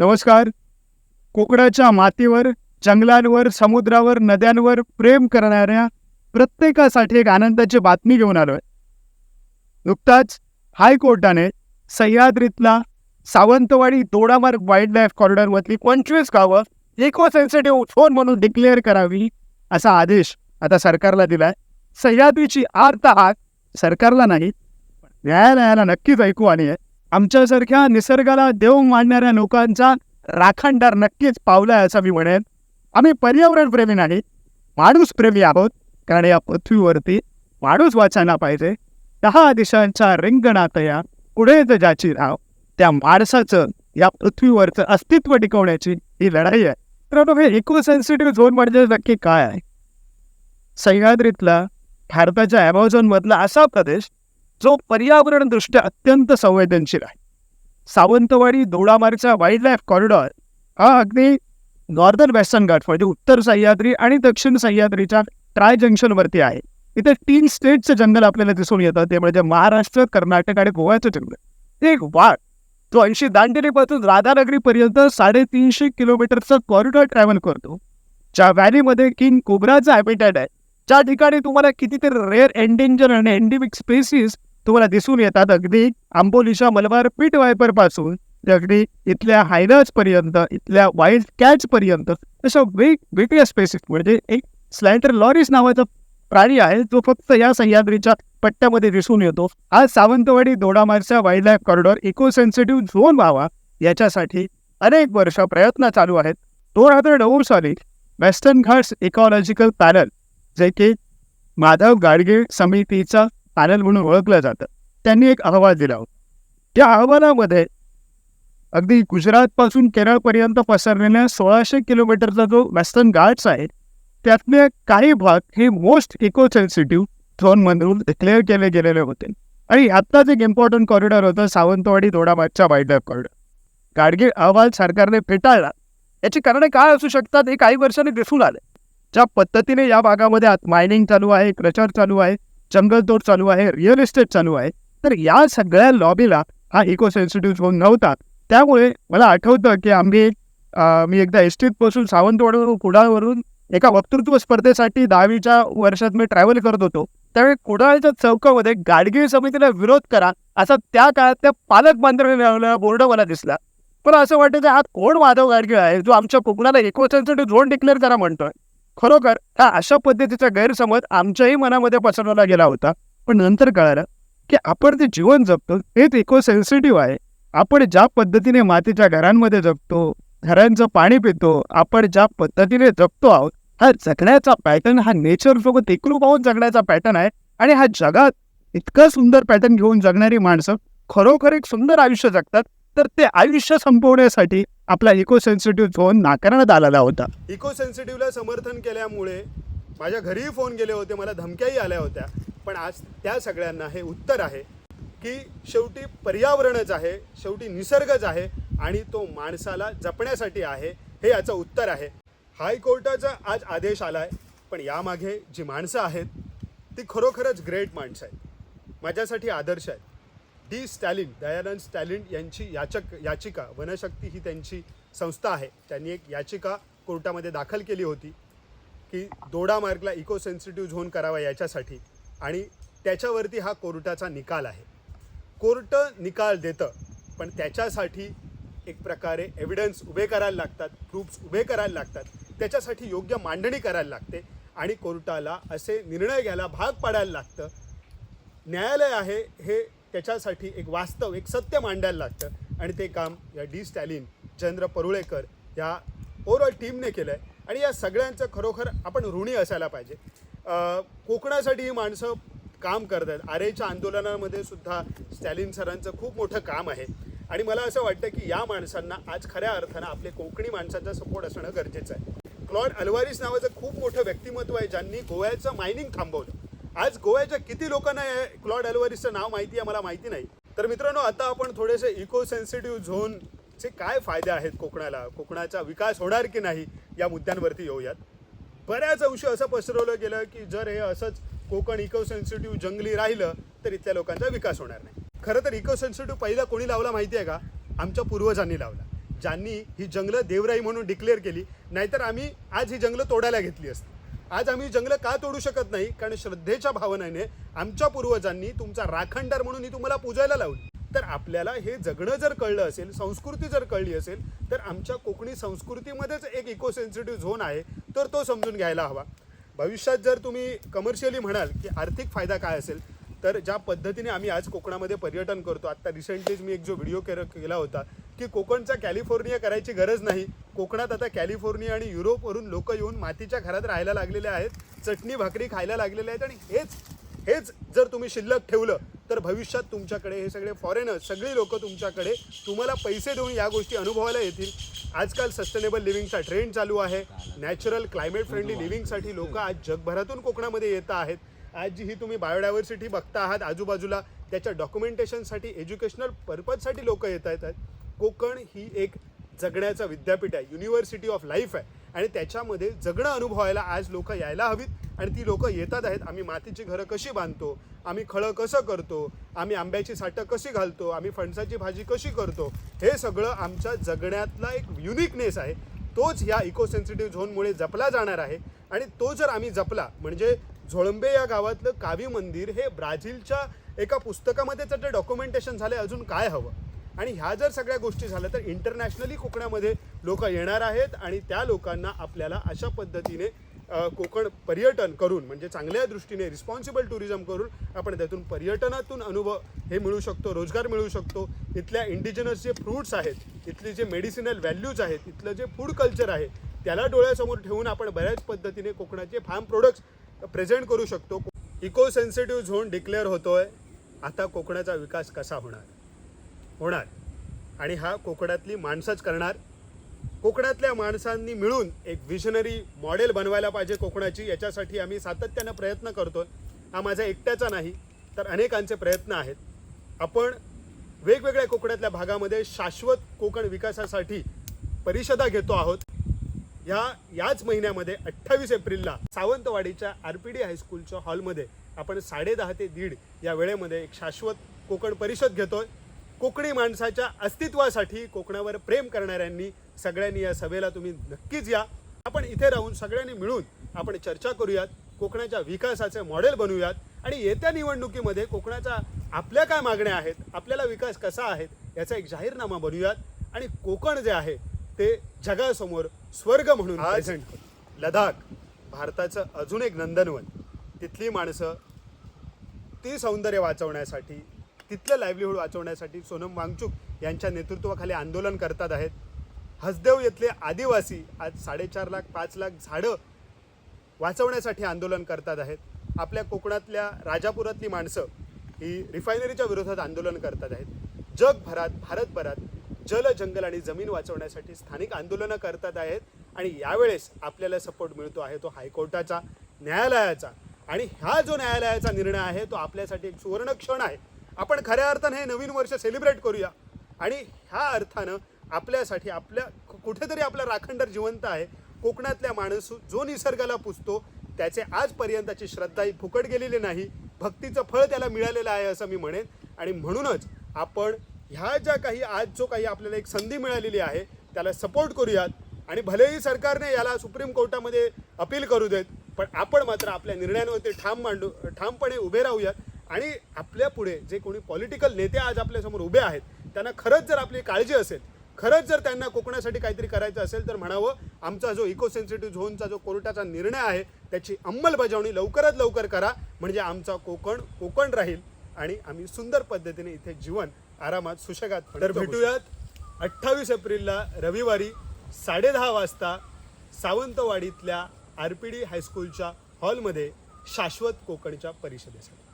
नमस्कार. कोकणाच्या मातीवर जंगलांवर समुद्रावर नद्यांवर प्रेम करणाऱ्या प्रत्येकासाठी एक आनंदाची बातमी घेऊन आलोय. नुकताच हायकोर्टाने सह्याद्रीतला सावंतवाडी दोडामार्ग वाईल्ड लाईफ कॉरिडॉरमधली पंचवीस गावं इको सेन्सिटिव्ह झोन म्हणून डिक्लेअर करावी असा आदेश आता सरकारला दिलाय. सह्याद्रीची आर्त आग सरकारला नाही न्यायालयाला नक्कीच ऐकू आणि आहे. आमच्यासारख्या निसर्गाला देव मानणाऱ्या लोकांचा राखणदार नक्कीच पावलाय असं मी म्हणेन. आम्ही पर्यावरण प्रेमी नाही माणूस प्रेमी आहोत कारण या पृथ्वीवरती माणूस वाचायला पाहिजे. दहा दिशांच्या रिंगणात या पुढे ज्याची राव त्या माणसाचं या पृथ्वीवरचं अस्तित्व टिकवण्याची ही लढाई आहे. तर हे इको सेन्सिटिव्ह झोन म्हणजे नक्की काय आहे? सह्याद्रीतला भारताच्या ॲमेझॉनमधला असा प्रदेश जो पर्यावरणदृष्ट्या अत्यंत संवेदनशील आहे. सावंतवाडी दोडामार्गचा वाईल्ड लाईफ कॉरिडॉर हा अगदी नॉर्दर्न वेस्टर्न घाट म्हणजे उत्तर सह्याद्री आणि दक्षिण सह्याद्रीच्या ट्राय जंक्शनवरती आहे. इथे तीन स्टेटचं जंगल आपल्याला दिसून येतं ते म्हणजे महाराष्ट्र कर्नाटक आणि गोव्याचं जंगल. ते एक वाट जो ऐंशी दांडेलीपासून राधानगरीपर्यंत साडेतीनशे किलोमीटरचा कॉरिडॉर ट्रॅव्हल करतो. ज्या व्हॅलीमध्ये किंग कोब्राचा हॅबिटॅट आहे. ज्या ठिकाणी तुम्हाला कितीतरी रेअर एंडेंजर आणि एंडेमिक स्पेसिस तुम्हाला दिसून येतात अगदी आंबोलीच्या मलबार पीठ वायपरपासून ते अगदी इथल्या हायनर्स पर्यंत इथल्या वाईल्ड कॅच पर्यंत. अशा वेगवेगळ्या स्पेसिस म्हणजे एक स्लायटर लॉरिस नावाचा प्राणी आहे जो फक्त या सह्याद्रीच्या पट्ट्यामध्ये दिसून येतो. आज Sawantwadi दोडामारच्या wild life corridor eco sensitive zone व्हावा याच्यासाठी अनेक वर्ष प्रयत्न चालू आहेत. दोन हजार नऊ साली वेस्टर्न घाट्स इकॉलॉजिकल पॅनल जे की माधव गाडगे समितीचा पॅनल म्हणून ओळखलं जातं. त्यांनी एक अहवाल दिला होता. त्या अहवालामध्ये अगदी गुजरातपासून केरळपर्यंत पसरलेल्या सोळाशे किलोमीटरचा जो वेस्टर्न घाट्स आहे त्यातले काही भाग हे मोस्ट इको सेन्सिटिव्ह झोनमधून डिक्लेअर केले गेलेले होते. आणि आत्ताच एक इम्पॉर्टंट कॉरिडॉर होतं सावंतवाडी दोडामागच्या वाईल्ड लाईफ कॉरिडॉर गाडगीळ अहवाल सरकारने फेटाळला. याची कारणे काय असू शकतात हे काही वर्षांनी दिसून आले. ज्या पद्धतीने या भागामध्ये आत मायनिंग चालू आहे क्रचर चालू आहे जंगलतोड चालू आहे रिअल इस्टेट चालू आहे. तर या सगळ्या लॉबीला हा इको सेन्सिटिव्ह झोन नव्हता. त्यामुळे मला आठवतं की आम्ही मी एकदा एसटीत बसून सावंतवाडीवरून कुडाळवरून एका वक्तृत्व स्पर्धेसाठी दहावीच्या वर्षात मी ट्रॅव्हल करत होतो. त्यावेळी कुडाळच्या चौकामध्ये गाडगीळ समितीला विरोध करा असा त्या काळात त्या पालक पालकमंत्र्यांनी बोर्ड मला दिसला. पण असं वाटतं की हा कोण माधव गाडगीळ आहे जो आमच्या कोकणाला इको सेन्सिटिव्ह झोन डिक्लेअर करा म्हणतोय. खरोखर हा अशा पद्धतीचा गैरसमज आमच्याही मनामध्ये पसरवला गेला होता. पण नंतर कळालं की आपण ते जीवन जगतो हेच इको सेन्सिटिव्ह आहे. आपण ज्या पद्धतीने मातीच्या घरांमध्ये जगतो घरांचं पाणी पितो आपण ज्या पद्धतीने जगतो आहोत हा जगण्याचा पॅटर्न हा नेचर सोबत एकरूप होऊन जगण्याचा पॅटर्न आहे. आणि हा जगात इतकं सुंदर पॅटर्न घेऊन जगणारी माणसं खरोखर एक सुंदर आयुष्य जगतात. तर ते आयुष्य संपवण्यासाठी आपला इको सेन्सिटिव्ह झोन नाकारण्यात आलेला होता. इको सेन्सिटिव्हला समर्थन केल्यामुळे माझ्या घरीही फोन गेले होते मला धमक्याही आल्या होत्या. पण आज त्या सगळ्यांना हे उत्तर आहे की शेवटी पर्यावरणच आहे शेवटी निसर्गच आहे आणि तो माणसाला जपण्यासाठी आहे हे याचं उत्तर आहे. हायकोर्टाचा आज आदेश आला आहे पण यामागे जी माणसं आहेत ती खरोखरच ग्रेट माणसं आहेत. माझ्यासाठी आदर्श आहेत. डी स्टॅलिन दयानंद स्टॅलिन यांची याचक याचिका वनशक्ती ही त्यांची संस्था आहे. त्यांनी एक याचिका कोर्टामध्ये दाखल केली होती की दोडा मार्गला इको सेन्सिटिव्ह झोन करावा याच्यासाठी आणि त्याच्यावरती हा कोर्टाचा निकाल आहे. कोर्ट निकाल देतं पण त्याच्यासाठी एक प्रकारे एव्हिडन्स उभे करायला लागतात प्रूफ्स उभे करायला लागतात. त्याच्यासाठी योग्य मांडणी करायला लागते आणि कोर्टाला असे निर्णय घ्यायला भाग पाडायला लागतं. न्यायालय आहे हे त्याच्यासाठी एक वास्तव एक सत्य मांडायला लागतं. आणि ते काम या डी स्टॅलिन चंद्र परुळेकर या ओव्हरऑल टीमने केलं आहे आणि या सगळ्यांचं खरोखर आपण ऋणी असायला पाहिजे. कोकणासाठी ही माणसं काम करत आहेत आरेच्या आंदोलनामध्ये सुद्धा स्टॅलिन सरांचं खूप मोठं काम आहे. आणि मला असं वाटतं की या माणसांना आज खऱ्या अर्थानं आपले कोकणी माणसाचा सपोर्ट असणं गरजेचं आहे. क्लॉड अल्वारिस नावाचं खूप मोठं व्यक्तिमत्व आहे ज्यांनी गोव्याचं मायनिंग थांबवलं. आज गोव्याच्या किती लोकांना क्लॉड अल्वारिसचं नाव माहिती आहे मला माहिती नाही. तर मित्रांनो आता आपण थोडेसे इको सेन्सिटिव्ह झोनचे काय फायदे आहेत कोकणाला? कोकणाचा विकास होणार की नाही या मुद्द्यांवरती येऊयात. बऱ्याच अंशी असं पसरवलं गेलं की जर हे असंच कोकण इको सेन्सिटिव्ह जंगली राहिलं तर इथल्या लोकांचा विकास होणार नाही. खरं तर इको सेन्सिटिव्ह पहिला कोणी लावला माहिती आहे का? आमच्या पूर्वजांनी लावला. ज्यांनी ही जंगलं देवराई म्हणून डिक्लेअर केली नाहीतर आम्ही आज ही जंगलं तोडायला घेतली असती. आज आम्ही जंगलं का तोडू शकत नाही? कारण श्रद्धेच्या भावनेने आमच्या पूर्वजांनी तुमचा राखणदार म्हणून ही तुम्हाला पूजायला लावली. तर आपल्याला हे जगणं जर कळलं असेल संस्कृती जर कळली असेल तर आमच्या कोकणी संस्कृतीमध्येच एक इको सेन्सिटिव्ह झोन आहे तर तो समजून घ्यायला हवा. भविष्यात जर तुम्ही कमर्शियली म्हणाल की आर्थिक फायदा काय असेल तर ज्या पद्धतीने आम्ही आज कोकणामध्ये पर्यटन करतो आत्ता रिसेंटलीच मी एक जो व्हिडिओ केला केला होता की कोकणचा कॅलिफोर्निया करायची गरज नाही. कोकणात आता कॅलिफोर्निया आणि युरोपवरून लोक येऊन मातीच्या घरात राहायला लागलेले आहेत चटणी भाकरी खायला लागलेले आहेत आणि हेच हेच जर तुम्ही शिल्लक ठेवलं तर भविष्यात तुमच्याकडे हे सगळे फॉरेनर्स सगळी लोक तुमच्याकडे तुम्हाला पैसे देऊन या गोष्टी अनुभवायला येतील. आजकाल सस्टेनेबल लिव्हिंगचा ट्रेंड चालू आहे. नॅचरल क्लायमेट फ्रेंडली लिव्हिंगसाठी लोक आज जगभरातून कोकणामध्ये येत आहेत. आज जी ही तुम्ही बायोडायव्हर्सिटी बघता आहात आजूबाजूला त्याच्या डॉक्युमेंटेशनसाठी एज्युकेशनल पर्पजसाठी लोक येत आहेत. कोकण ही एक जगण्याचं विद्यापीठ आहे. युनिव्हर्सिटी ऑफ लाईफ आहे. आणि त्याच्यामध्ये जगणं अनुभवायला आज लोक यायला हवीत आणि ती लोक येतात आहेत. आम्ही मातीची घरं कशी बांधतो? आम्ही खळं कसं करतो? आम्ही आंब्याची साठं कशी घालतो? आम्ही फणसाची भाजी कशी करतो? हे सगळं आमच्या जगण्यातला एक युनिकनेस आहे. तोच ह्या इको सेन्सिटिव्ह झोनमुळे जपला जाणार आहे. आणि तो जर आम्ही जपला म्हणजे झोळंबे या गावातलं कावी मंदिर हे ब्राझीलच्या एका पुस्तकामध्ये त्याचं डॉक्युमेंटेशन झालं अजून काय हवं? आणि ह्या जर सगळ्या गोष्टी झाल्या तर इंटरनॅशनली कोकणामध्ये लोक येणार आहेत आणि त्या लोकांना आपल्याला अशा पद्धतीने कोकण पर्यटन करून म्हणजे चांगल्या दृष्टीने रिस्पॉन्सिबल टुरिझम करून आपण त्यातून पर्यटनातून अनुभव हे मिळू शकतो रोजगार मिळू शकतो. इथल्या इंडिजिनस जे फ्रूट्स आहेत इथली जे मेडिसिनल व्हॅल्यूज आहेत इथलं जे फूड कल्चर आहे त्याला डोळ्यासमोर ठेवून आपण बऱ्याच पद्धतीने कोकणाचे फार्म प्रोडक्ट्स प्रेझेंट करू शकतो. इको सेन्सिटिव्ह झोन डिक्लेअर होतोय. आता कोकणाचा विकास कसा होणार? होणार. आणि हा कोकणातली माणसंच करणार. कोकणातल्या माणसांनी मिळून एक विजनरी मॉडेल बनवायला पाहिजे कोकणाची. याच्यासाठी आम्ही सातत्यानं प्रयत्न करतो हा माझा एकट्याचा नाही तर अनेकांचे प्रयत्न आहेत. आपण वेगवेगळ्या कोकणातल्या भागामध्ये शाश्वत कोकण विकासासाठी परिषदा घेतो आहोत. ह्या याच महिन्यामध्ये अठ्ठावीस एप्रिलला सावंतवाडीच्या आर पी डी हायस्कूलच्या हॉलमध्ये आपण साडेदहा ते दीड या वेळेमध्ये एक शाश्वत कोकण परिषद घेतोय. कोकणी माणसाच्या अस्तित्वासाठी कोकणावर प्रेम करणाऱ्यांनी सगळ्यांनी या सभेला तुम्ही नक्कीच या. आपण इथे राहून सगळ्यांनी मिळून आपण चर्चा करूयात कोकणाच्या विकासाचे मॉडेल बनवूयात आणि येत्या निवडणुकीमध्ये कोकणाच्या आपल्या काय मागण्या आहेत आपल्याला विकास कसा आहे याचा एक जाहीरनामा बनवूयात आणि कोकण जे आहे ते जगासमोर स्वर्ग म्हणून प्रेझेंट करू. लडाख भारताचं अजून एक नंदनवन. तिथली माणसं ती सौंदर्य वाचवण्यासाठी तिथलं लाईव्हलीहूड वाचवण्यासाठी सोनम वांगचूक यांच्या नेतृत्वाखाली आंदोलन करतात आहेत. हसदेव येथले आदिवासी आज साडेचार लाख पाच लाख झाडं वाचवण्यासाठी आंदोलन करतात आहेत. आपल्या कोकणातल्या राजापुरातली माणसं ही रिफायनरीच्या विरोधात आंदोलन करतात आहेत. जगभरात भारतभरात जल जंगल आणि जमीन वाचवण्यासाठी स्थानिक आंदोलनं करतात आहेत आणि यावेळेस आपल्याला सपोर्ट मिळतो आहे तो हायकोर्टाचा न्यायालयाचा. आणि हा जो न्यायालयाचा निर्णय आहे तो आपल्यासाठी एक सुवर्ण क्षण आहे. आपण खऱ्या अर्थानं हे नवीन वर्ष सेलिब्रेट करूया. आणि ह्या अर्थानं आपल्यासाठी आपल्या कुठेतरी आपला राखणदार जिवंत आहे. कोकणातल्या माणूस जो निसर्गाला पुजतो त्याचे आजपर्यंतची श्रद्धा ही फुकट गेलेली नाही. भक्तीचं फळ त्याला मिळालेलं आहे असं मी म्हणेन. आणि म्हणूनच आपण ह्या ज्या काही आज जो काही आपल्याला एक संधी मिळालेली आहे त्याला सपोर्ट करूयात. आणि भलेही सरकारने याला सुप्रीम कोर्टामध्ये अपील करू देत पण आपण मात्र आपल्या निर्णयांवरती ठाम मांडू ठामपणे उभे राहूयात. आणि आपल्या पुढे जे कोणी पॉलिटिकल नेते आज आपल्यासमोर उभे आहेत त्यांना खरंच जर आपली काळजी असेल खरंच जर त्यांना कोकणासाठी काहीतरी करायचं असेल तर म्हणावं आमचा जो इको सेन्सिटिव्ह झोनचा जो कोर्टाचा निर्णय आहे त्याची अंमलबजावणी लवकरात लवकर करा म्हणजे आमचा कोकण कोकण राहील आणि आम्ही सुंदर पद्धतीने इथे जीवन आरामात सुशेगात तर भेटूयात अठ्ठावीस एप्रिलला रविवारी साडेदहा वाजता सावंतवाडीतल्या आर पी डी हायस्कूलच्या हॉलमध्ये शाश्वत कोकणच्या परिषदेसाठी.